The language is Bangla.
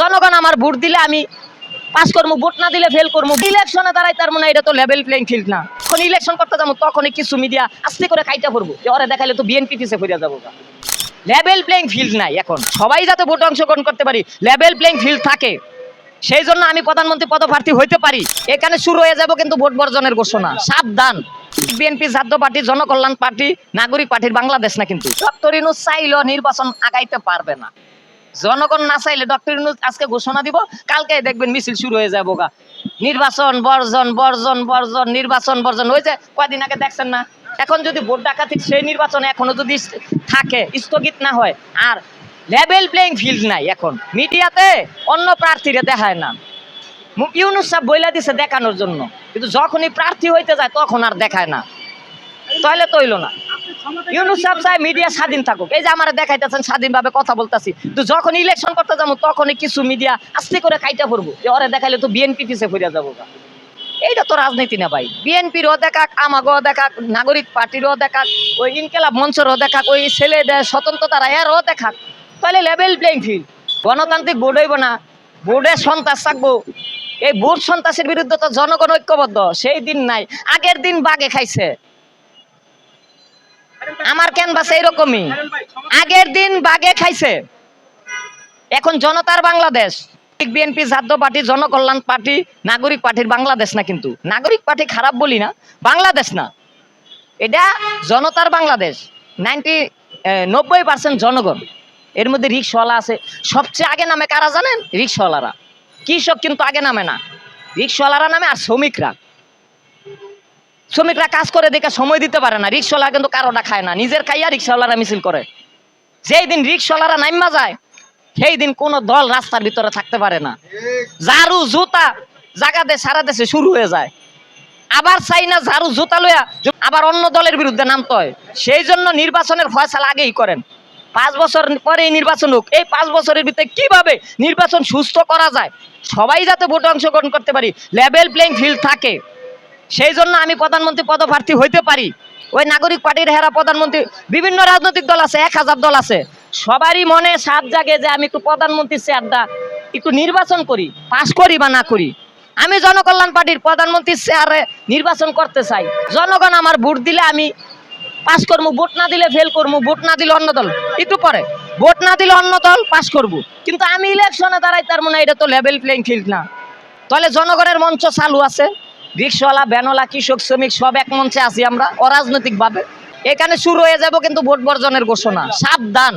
জনগণ আমার ভোট দিলে আমি পাস করব ভোট না দিলে ফেল করব ইলেকশনে দাঁড়াই তার মানে এটা তো লেভেল প্লেইং ফিল্ড না। যখন ইলেকশন করতে যাব, তখনই কিছু মিডিয়া আস্তে করে খাইটা পড়ব। যে ওরা দেখাইলে তো বিএনপি পিছিয়ে ফিরে যাব লেভেল প্লেইং ফিল্ড নাই এখন। সবাই যাতে ভোটে অংশগ্রহণ করতে পারি লেভেল প্লেইং ফিল্ড থাকে। সেই জন্য আমি প্রধানমন্ত্রী পদপ্রার্থী হইতে পারি। এখানে শুরু হয়ে যাব কিন্তু ভোট বর্জনের ঘোষণা। সাবধান। BNP Jatiya party, Janakalyan party, নাগরিক পার্টির বাংলাদেশ না কিন্তু। ডক্টর চাইলেও নির্বাচন আগাইতে পারবে না। জনগণ না চাইলে ডক্টর আজকে ঘোষণা দিব কালকে দেখবেন মিছিল শুরু হয়ে যাব গা। নির্বাচন বর্জন বর্জন বর্জন, নির্বাচন বর্জন, ওই যে কয়দিন আগে দেখছেন না? এখন যদি ভোট ডাকাতি সেই নির্বাচনে এখনও যদি থাকে, স্থগিত না হয়, আর লেভেল প্লেইং ফিল্ড নাই এখন। মিডিয়াতে অন্য প্রার্থীরা দেখায় না। ইউনুস সাহেব বইলা দিছে দেখানোর জন্য। কিন্তু যখনই প্রার্থী হইতে যায়, তখন আর দেখায় না। তাহলে তো হইল না। ইউনুস সাহেব মিডিয়া স্বাধীন থাকুক। এই যে আমার দেখাইতেছেন স্বাধীনভাবে কথা বলতাছি। তো যখন ইলেকশন করতে যাব তখনই কিছু মিডিয়া আস্তে করে পড়ব যে ওরে দেখাইলে তো বিএনপি পিছিয়ে ফিরে যাব এইটা তো রাজনীতি না ভাই। বিএনপিরও দেখাক আমাগো দেখাক নাগরিক পার্টিরও দেখাক ওই ইনকেলাব মঞ্চেরও দেখাক ওই ছেলেদের স্বতন্ত্রতারা এরও দেখাক। তাহলে লেভেল প্লেইং ফিল্ড গণতান্ত্রিক বোর্ড হইব না। বোর্ডের সন্ত্রাস থাকব। এই ভোট সন্ত্রাসের বিরুদ্ধে তো জনগণ ঐক্যবদ্ধ। সেই দিন নাই। আগের দিন বাগে খাইছে। আমার ক্যানভাস এইরকমই। আগের দিন বাগে খাইছে। এখন জনতার Bangladesh. BNP Jatiya party, Janakalyan party, নাগরিক পার্টির বাংলাদেশ না কিন্তু। নাগরিক পার্টি খারাপ বলি না, বাংলাদেশ না। এটা জনতার বাংলাদেশ। নাইনটি নব্বই পার্সেন্ট জনগণ। এর মধ্যে রিক্সাওয়ালা আছে। সবচেয়ে আগে নামে কারা জানেন? রিক্সাওয়ালারা। কৃষক কিন্তু আগে নামে না। রিক্সাওয়ালারা নামে আর শ্রমিকরা। শ্রমিকরা কাজ করে দেখে সময় দিতে পারে না, রিক্সাওয়ালা কিন্তু কারোটা খায় না। নিজের খাইয়া রিক্সাওয়ালারা মিছিল করে। যেই দিন রিক্সাওয়ালারা নাইমা যায়, সেই দিন কোনো দল রাস্তার ভিতরে থাকতে পারে না। ঝাড়ু, জুতা জায়গা দে সারা দেশে শুরু হয়ে যায়। আবার চাই না ঝাড়ু, জুতা লইয়া আবার অন্য দলের বিরুদ্ধে নামতে হয়। সেই জন্য নির্বাচনের ফয়সালা আগেই করেন। পাঁচ বছর পরে নির্বাচন হোক, এই পাঁচ বছরের ভিতরে কীভাবে নির্বাচন সুস্থ করা যায়? সবাই যাতে ভোটে অংশগ্রহণ করতে পারি লেভেল প্লেইং ফিল্ড থাকে। সেই জন্য আমি প্রধানমন্ত্রী পদপ্রার্থী হইতে পারি। ওই নাগরিক পার্টির হেরা প্রধানমন্ত্রী, বিভিন্ন রাজনৈতিক দল আছে, এক হাজার দল আছে। সবারই মনে সাত জাগে যে আমি একটু প্রধানমন্ত্রীর চেয়ারটা একটু নির্বাচন করি, পাশ করি বা না করি। আমি জনকল্যাণ পার্টির প্রধানমন্ত্রীর চেয়ারে নির্বাচন করতে চাই। জনগণ আমার ভোট দিলে আমি পাস করব, ভোট না দিলে ফেল করব, ভোট না দিলে অন্য দল, একটু পরে। ভোট না দিলে অন্য দল পাস করব। কিন্তু আমি ইলেকশনে দাঁড়াই, তার মানে এটা তো লেভেল প্লেইং ফিল্ড না। তাহলে জনগণের মঞ্চ চালু আছে। রিক্সাওয়ালা ভ্যানওয়ালা কৃষক, শ্রমিক, সব এক মঞ্চে আছি আমরা অরাজনৈতিক ভাবে এখানে শুরু হয়ে যাব কিন্তু ভোট বর্জনের ঘোষণা। সাবধান।